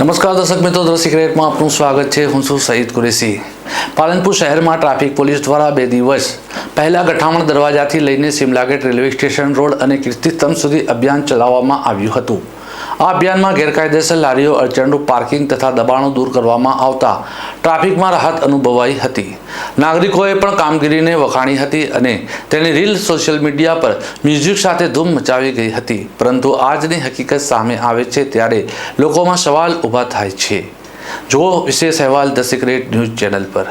નમસ્કાર દર્શક મિત્રો ધ સિક્રેટમાં આપનું સ્વાગત છે. હું છું સઈદ કુરેશી. પાલનપુર શહેરમાં ટ્રાફિક પોલીસ દ્વારા બે દિવસ પહેલા ગઠામણ દરવાજાથી લઈને સિમલાગેટ રેલવે સ્ટેશન રોડ અને કીર્તિસ્તંભ સુધી અભિયાન ચલાવવામાં આવ્યું હતું. આ અભિયાનમાં ગેરકાયદેસર લારીઓ, અડચણરૂપ પાર્કિંગ તથા દબાણો દૂર કરવામાં આવતા ટ્રાફિકમાં રાહત અનુભવાઈ હતી. નાગરિકોએ પણ કામગીરીને વખાણી હતી અને તેની રીલ સોશિયલ મીડિયા પર મ્યુઝિક સાથે ધૂમ મચાવી ગઈ હતી. પરંતુ આજની હકીકત સામે આવે છે ત્યારે લોકોમાં સવાલ ઊભા થાય છે. જુઓ વિશેષ અહેવાલ ધ સિક્રેટ ન્યૂઝ ચેનલ પર.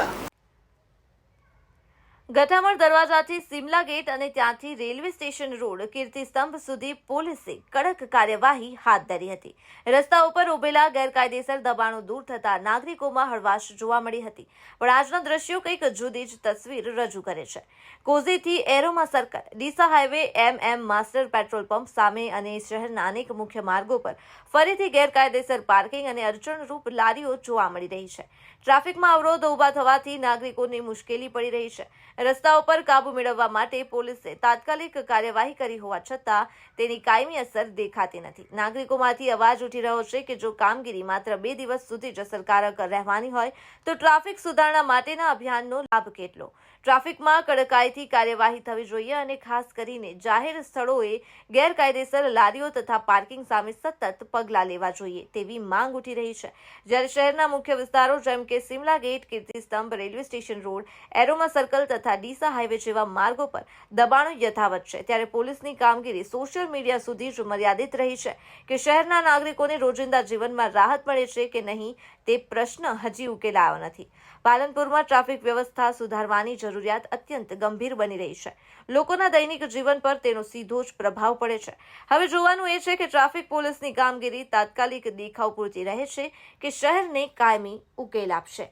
ગઠામણ દરવાજાથી સિમલા ગેટ અને ત્યાંથી રેલવે સ્ટેશન રોડ કીર્તિસ્તંભ સુધી પોલીસે કડક કાર્યવાહી હાથ ધરી હતી. રસ્તા ઉપર ઉભેલા ગેરકાયદેસર દબાણો દૂર થતા નાગરિકોમાં હળવાશ જોવા મળી હતી. પણ આજના દ્રશ્યો કંઈક જુદી જ તસવીર રજૂ કરે છે. કોઝીથી aroma circle Deesa highway M M master petrol pump સામે અને શહેરના અનેક મુખ્ય માર્ગો પર ફરીથી ગેરકાયદેસર પાર્કિંગ અને અડચણરૂપ લારીઓ જોવા મળી રહી છે. ટ્રાફિકમાં અવરોધ ઊભા થવાથી નાગરિકોને મુશ્કેલી પડી રહી છે. રસ્તા ઉપર કાબુ મેળવવા માટે પોલીસે તાત્કાલિક કાર્યવાહી કરી હોવા છતાં તેની કાયમી અસર દેખાતી નથી. નાગરિકોમાંથી અવાજ ઉઠી રહ્યો છે કે જો કામગીરી માત્ર બે દિવસ સુધી જ અસરકારક રહેવાની હોય, તો ટ્રાફિક સુધારણા માટેના અભિયાનનો લાભ કેટલો? ટ્રાફિકમાં કડકાઈથી કાર્યવાહી થવી જોઈએ અને ખાસ કરીને જાહેર સ્થળોએ ગેરકાયદેસર લારીઓ તથા પાર્કિંગ સામે સતત પગલાં લેવા જોઈએ તેવી માંગ ઉઠી રહી છે. જ્યારે શહેરના મુખ્ય વિસ્તારો જેમ કે Shimla gate, Kirtistambh, railway station road, aroma circle તથા ડીસા હાઈવે જેવા માર્ગો પર દબાણો યથાવત છે. ત્યારે પોલીસની કામગીરી સોશિયલ મીડિયા સુધી જ મર્યાદિત રહી છે કે શહેરના નાગરિકોને રોજિંદા જીવનમાં રાહત મળે છે કે નહીં તે પ્રશ્ન હજી ઉકેલાયો નથી. પાલનપુરમાં ટ્રાફિક વ્યવસ્થા સુધારવાની જરૂરિયાત અત્યંત ગંભીર બની રહી છે. લોકોના દૈનિક જીવન પર તેનો સીધો જ પ્રભાવ પડે છે. હવે જોવાનું એ છે કે ટ્રાફિક પોલીસની કામગીરી તાત્કાલિક દેખાવ પૂરતી રહે છે કે શહેરને કાયમી ઉકેલ આપશે.